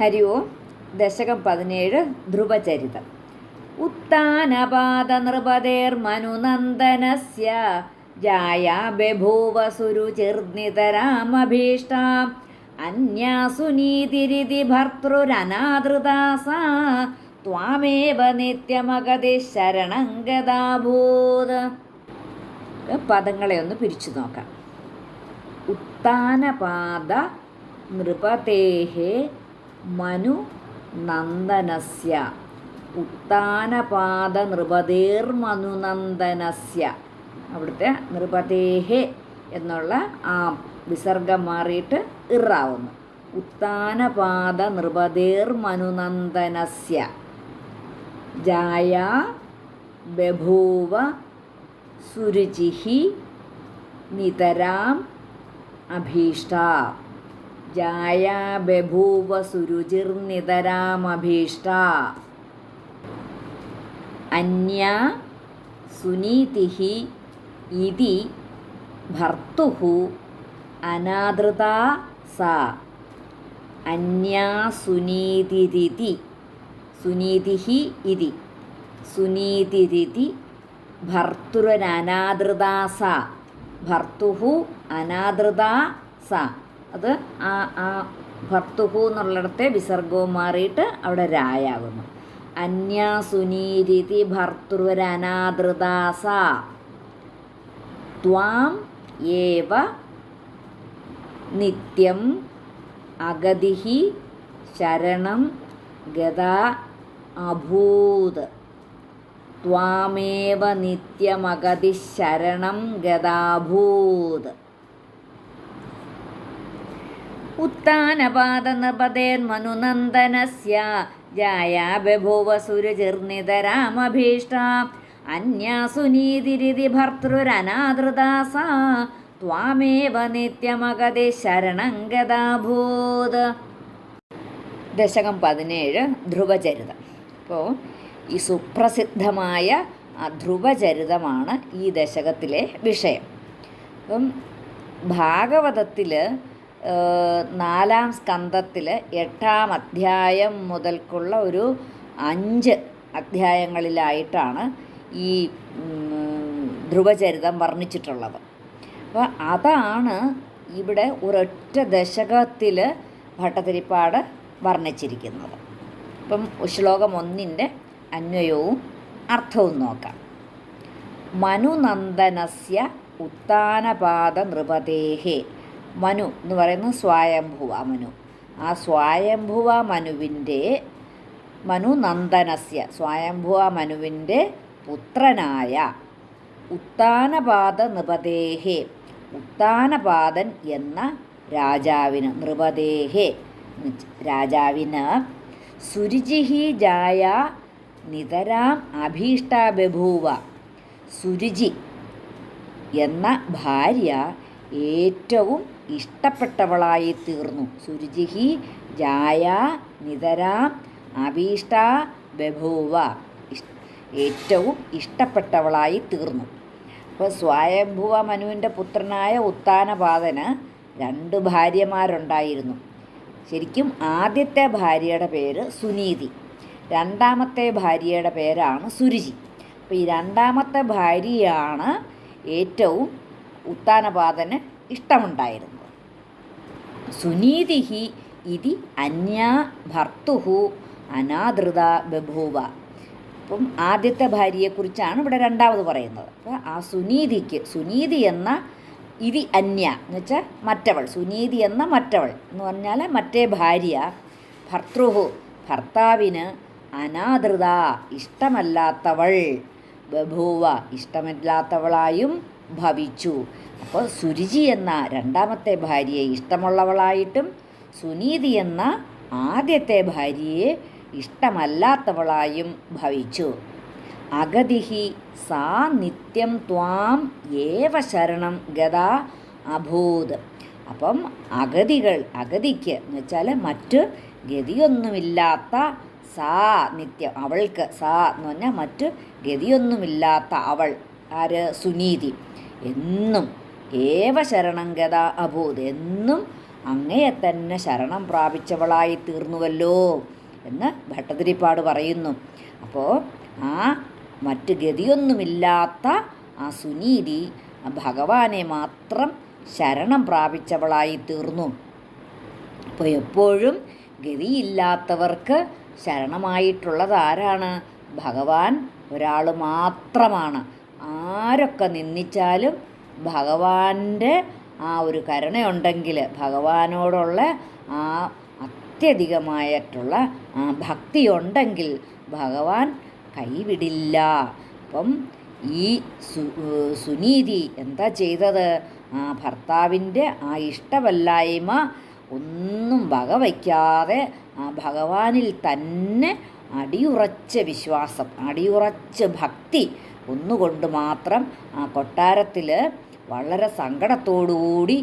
ഹരി ഓം. ദശകം പതിനേഴ് ധ്രുവചരിതം. ഉത്താനപാത നൃപതേർമനുനന്ദനസ്യ ജായ ബഭൂവ സുരുചിർനിതരാമഭീഷ്ടാം അന്യാസു നീതിരിതി ഭർത്തൃരനാദൃതാ ത്വാമേവ നിത്യമഗതി ശരണം ഗതാഭൂത് പദങ്ങളെ ഒന്ന് പിരിച്ചു നോക്കാം. ഉത്താനപാദ നൃപതേഹേ മനു നന്ദനസ്യ. ഉത്താനപാദ നൃപതേർ മനുനന്ദനസ്യ അവിടുത്തെ നൃപതേഹെ എന്നുള്ള ആ വിസർഗം മാറിയിട്ട് ഇറാവുന്നു. ഉത്താനപാദ നൃപതേർ മനുനന്ദനസ്യ ജായ ബഭൂവ സുരുചിഹി നിതരാം അഭീഷ്ട. ജായ ബഭൂവ സുരുചിർനിതരാമഭീഷ്ട അന്യ സുനീതി ഇതി ഭർത്തുഃ അനാദൃതാ സാ. അന്യാ സുനീതിരിതി സുനീതി ഇതി സുനീതിരിതി ഭർത്തൃരനാദൃതാ സ ഭർത്തുഹു അനാദൃതാ സ. അത് ആ ആ ഭർത്തുഹു എന്നുള്ളിടത്തെ വിസർഗവും മാറിയിട്ട് അവിടെ രായാകുന്നു. അന്യാസുനീരിതി ഭർത്തൃവരനാദൃദാസ ത്വാം ഏവ നിത്യം അഗതിഹി ശരണം ഗത അഭൂത്. ത്വാമേവ നിത്യമഗതി ശരണം ഗതാഭൂത് ഉത്താനപാദനപതേർമനുനന്ദനസ്യ ജായ ബഭൂവ സുരചിർനിതരാമഭീഷ്ട അന്യാസുനീതിരിതി ഭർത്തൃരനാദൃദാസ. സാ ത്വാമേവ നിത്യമഗതി ശരണം ഗതാഭൂത് ദശകം പതിനേഴ് ധ്രുവചരിതം. അപ്പോൾ ഈ സുപ്രസിദ്ധമായ ധ്രുവചരിതമാണ് ഈ ദശകത്തിലെ വിഷയം. അപ്പം ഭാഗവതത്തിൽ നാലാം സ്കന്ധത്തിൽ എട്ടാം അധ്യായം മുതൽക്കുള്ള ഒരു അഞ്ച് അധ്യായങ്ങളിലായിട്ടാണ് ഈ ധ്രുവചരിതം വർണിച്ചിട്ടുള്ളത്. അപ്പോൾ അതാണ് ഇവിടെ ഒരൊറ്റ ദശകത്തിൽ ഭട്ടതിരിപ്പാട് വർണിച്ചിരിക്കുന്നത്. ഇപ്പം ശ്ലോകം ഒന്നിന്റെ അന്വയവും അർത്ഥവും നോക്കാം. മനുനന്ദനസ്യ ഉത്താനപാദ നൃപതേഹേ മനു എന്ന് പറയുന്നത് സ്വായംഭുവ മനു. ആ സ്വായംഭുവ മനുവിന്റെ മനുനന്ദനസ്യ സ്വായംഭുവ മനുവിന്റെ പുത്രനായ ഉത്താനപാദ നൃപദേഹേ. ഉത്താനപാദൻ എന്ന രാജാവിന് നൃപദേഹേ. രാജാവിന് സുരുചിഹി ജായ നിതരാം അഭീഷ്ട ബഭൂവ സുരുചി എന്ന ഭാര്യ ഏറ്റവും ഇഷ്ടപ്പെട്ടവളായി തീർന്നു. സുരുചിഹി ജായ നിതര അഭീഷ്ട ബഭൂവ ഏറ്റവും ഇഷ്ടപ്പെട്ടവളായി തീർന്നു. അപ്പോൾ സ്വയംഭുവ മനുവിന്റെ പുത്രനായ ഉത്താനപാതന് രണ്ട് ഭാര്യമാരുണ്ടായിരുന്നു. ശരിക്കും ആദ്യത്തെ ഭാര്യയുടെ പേര് സുനീതി രണ്ടാമത്തെ ഭാര്യയുടെ പേരാണ് സുരുചി. അപ്പോൾ ഈ രണ്ടാമത്തെ ഭാര്യയാണ് ഏറ്റവും ഉത്താനപാതന് ഇഷ്ടമുണ്ടായിരുന്നത്. സുനീതി ഇതി അന്യാ ഭർത്തുഹു അനാദൃത ബഭൂവ. അപ്പം ആദ്യത്തെ ഭാര്യയെക്കുറിച്ചാണ് ഇവിടെ രണ്ടാമത് പറയുന്നത്. അപ്പോൾ ആ സുനീതിക്ക് സുനീതി എന്ന ഇതി അന്യ എന്ന് വെച്ചാൽ മറ്റവൾ സുനീതി എന്ന മറ്റവൾ എന്ന് പറഞ്ഞാൽ മറ്റേ ഭാര്യ ഭർത്തൃഹു ഭർത്താവിന് അനാദൃത ഇഷ്ടമല്ലാത്തവൾ ബഭൂവ ഇഷ്ടമില്ലാത്തവളായും ഭവിച്ചു. അപ്പോൾ സുരുചി എന്ന രണ്ടാമത്തെ ഭാര്യയെ ഇഷ്ടമുള്ളവളായിട്ടും സുനീതി എന്ന ആദ്യത്തെ ഭാര്യയെ ഇഷ്ടമല്ലാത്തവളായും ഭവിച്ചു. അഗതിഹി സാ നിത്യം ത്വാം ഏവ ശരണം ഗതാ അഭൂത്. അപ്പം അഗതികൾ അഗതിക്ക് എന്ന് വെച്ചാൽ മറ്റ് ഗതിയൊന്നുമില്ലാത്ത സാ നിത്യം അവൾക്ക് സാ എന്ന് പറഞ്ഞാൽ മറ്റ് ഗതിയൊന്നുമില്ലാത്ത അവൾ ആര്? സുനീതി. എന്നും ഏവ ശരണം ഗത അഭൂത് എന്നും അങ്ങയെ തന്നെ ശരണം പ്രാപിച്ചവളായി തീർന്നുവല്ലോ എന്ന് ഭട്ടതിരിപ്പാട് പറയുന്നു. അപ്പോൾ ആ മറ്റ് ഗതിയൊന്നുമില്ലാത്ത ആ സുനീതി ഭഗവാനെ മാത്രം ശരണം പ്രാപിച്ചവളായി തീർന്നു. അപ്പോൾ എപ്പോഴും ഗതിയില്ലാത്തവർക്ക് ശരണമായിട്ടുള്ളത് ആരാണ് ഭഗവാൻ ഒരാൾ മാത്രമാണ്. ആരൊക്കെ നിന്ദിച്ചാലും ഭഗവാന്റെ ആ ഒരു കരുണയുണ്ടെങ്കിൽ ഭഗവാനോടുള്ള ആ അത്യധികമായിട്ടുള്ള ആ ഭക്തി ഉണ്ടെങ്കിൽ ഭഗവാൻ കൈവിടില്ല. അപ്പം ഈ സുനീതി എന്താ ചെയ്തത്? ആ ഭർത്താവിന്റെ ആ ഇഷ്ടമല്ലായ്മ ഒന്നും വകവയ്ക്കാതെ ആ ഭഗവാനിൽ തന്നെ അടിയുറച്ച വിശ്വാസം അടിയുറച്ച ഭക്തി ഒന്നുകൊണ്ട് മാത്രം ആ കൊട്ടാരത്തിൽ വളരെ സങ്കടത്തോടുകൂടി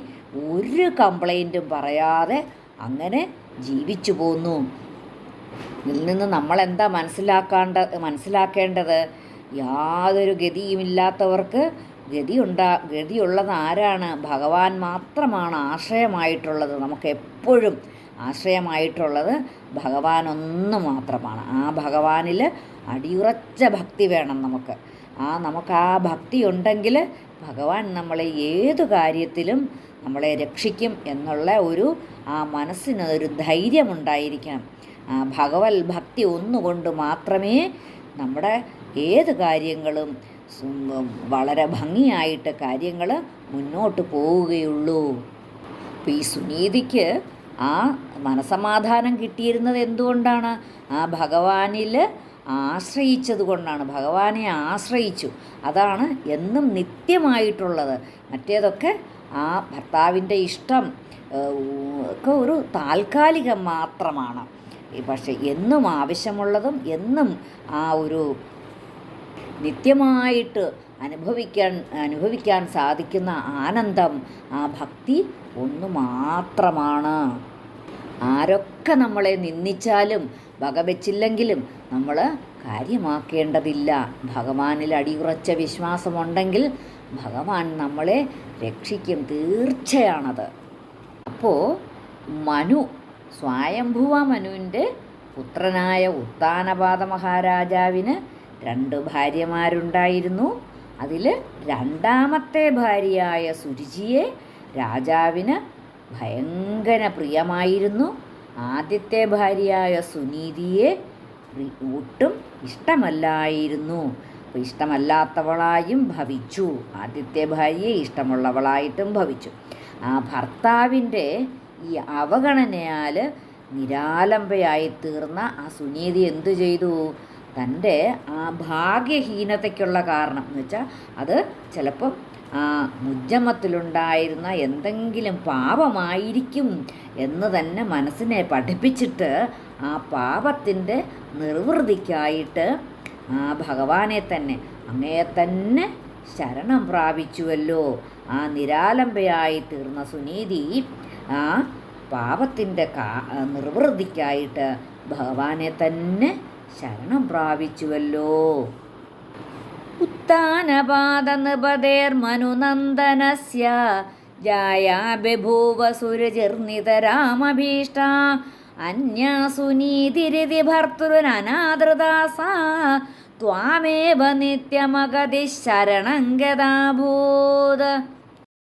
ഒരു കംപ്ലൈന്റും പറയാതെ അങ്ങനെ ജീവിച്ചു പോന്നു. ഇതിൽ നിന്ന് നമ്മൾ എന്താ മനസ്സിലാക്കാണ്ട മനസ്സിലാക്കേണ്ടത്? യാതൊരു ഗതിയുമില്ലാത്തവർക്ക് ഗതി ഉണ്ടാ ഗതിയുള്ളത് ആരാണ്? ഭഗവാൻ മാത്രമാണ് ആശ്രയമായിട്ടുള്ളത്. നമുക്ക് എപ്പോഴും ആശ്രയമായിട്ടുള്ളത് ഭഗവാൻ മാത്രമാണ്. ആ ഭഗവാനിൽ അടിയുറച്ച ഭക്തി വേണം നമുക്ക്. ആ നമുക്ക് ആ ഭക്തി ഉണ്ടെങ്കിൽ ഭഗവാൻ നമ്മളെ ഏതു കാര്യത്തിലും നമ്മളെ രക്ഷിക്കും എന്നുള്ള ഒരു ആ മനസ്സിന് ഒരു ധൈര്യമുണ്ടായിരിക്കണം. ആ ഭഗവത് ഭക്തി ഒന്നുകൊണ്ട് മാത്രമേ നമ്മുടെ ഏത് കാര്യങ്ങളും വളരെ ഭംഗിയായിട്ട് കാര്യങ്ങൾ മുന്നോട്ട് പോവുകയുള്ളൂ. അപ്പം ഈ സുനീതിക്ക് ആ മനസമാധാനം കിട്ടിയിരുന്നത് എന്തുകൊണ്ടാണ്? ആ ഭഗവാനിൽ ആശ്രയിച്ചത് കൊണ്ടാണ് ഭഗവാനെ ആശ്രയിച്ചു. അതാണ് എന്നും നിത്യമായിട്ടുള്ളത്. മറ്റേതൊക്കെ ആ ഭർത്താവിന്റെ ഇഷ്ടം ഒക്കെ ഒരു താൽക്കാലികം മാത്രമാണ്. പക്ഷെ എന്നും ആവശ്യമുള്ളതും എന്നും ആ ഒരു നിത്യമായിട്ട് അനുഭവിക്കാൻ അനുഭവിക്കാൻ സാധിക്കുന്ന ആനന്ദം ആ ഭക്തി ഒന്ന് മാത്രമാണ് ആരൊക്കെ നമ്മളെ നിന്ദിച്ചാലും വകവെച്ചില്ലെങ്കിലും നമ്മൾ കാര്യമാക്കേണ്ടതില്ല. ഭഗവാനിൽ അടിയുറച്ച വിശ്വാസമുണ്ടെങ്കിൽ ഭഗവാൻ നമ്മളെ രക്ഷിക്കും. തീർച്ചയാണത്. അപ്പോൾ മനു സ്വയംഭുവ മനുവിന്റെ പുത്രനായ ഉത്താനപാത മഹാരാജാവിന് രണ്ട് ഭാര്യമാരുണ്ടായിരുന്നു. അതിൽ രണ്ടാമത്തെ ഭാര്യയായ സുരുചിയെ രാജാവിന് ഭയങ്കര പ്രിയമായിരുന്നു. ആദ്യത്തെ ഭാര്യയായ സുനീതിയെ ഒട്ടും ഇഷ്ടമല്ലായിരുന്നു. അപ്പോൾ ഇഷ്ടമല്ലാത്തവളായും ഭവിച്ചു. ആദ്യത്തെ ഭാര്യയെ ഇഷ്ടമുള്ളവളായിട്ടും ഭവിച്ചു. ആ ഭർത്താവിന്റെ ഈ അവഗണനയാൽ നിരാലംബയായി തീർന്ന ആ സുനീതി എന്തു ചെയ്തു? തന്റെ ആ ഭാഗ്യഹീനതയ്ക്കുള്ള കാരണം എന്ന് വെച്ചാൽ അത് ചിലപ്പോൾ ആ മുജ്ജമത്തിലുണ്ടായിരുന്ന എന്തെങ്കിലും പാപമായിരിക്കും എന്ന് തന്നെ മനസ്സിനെ പഠിപ്പിച്ചിട്ട് ആ പാപത്തിന്റെ നിർവൃതിക്കായിട്ട് ആ ഭഗവാനെ തന്നെ അങ്ങയെ തന്നെ ശരണം പ്രാപിച്ചുവല്ലോ. ആ നിരാലംബയായി തീർന്ന സുനീതി ആ പാപത്തിന്റെ കാ നിർവൃതിക്കായിട്ട് ഭഗവാനെ തന്നെ ശരണം പ്രാപിച്ചുവല്ലോ उत्तानपादनृपतेर्मनुनन्दनस्य जाया बभूव सुरचिर्नितरामभीष्टा अन्या सुनीतिरिति भर्तृरनादृता सा त्वामेव नित्यमगतिः शरणं गदाभूत्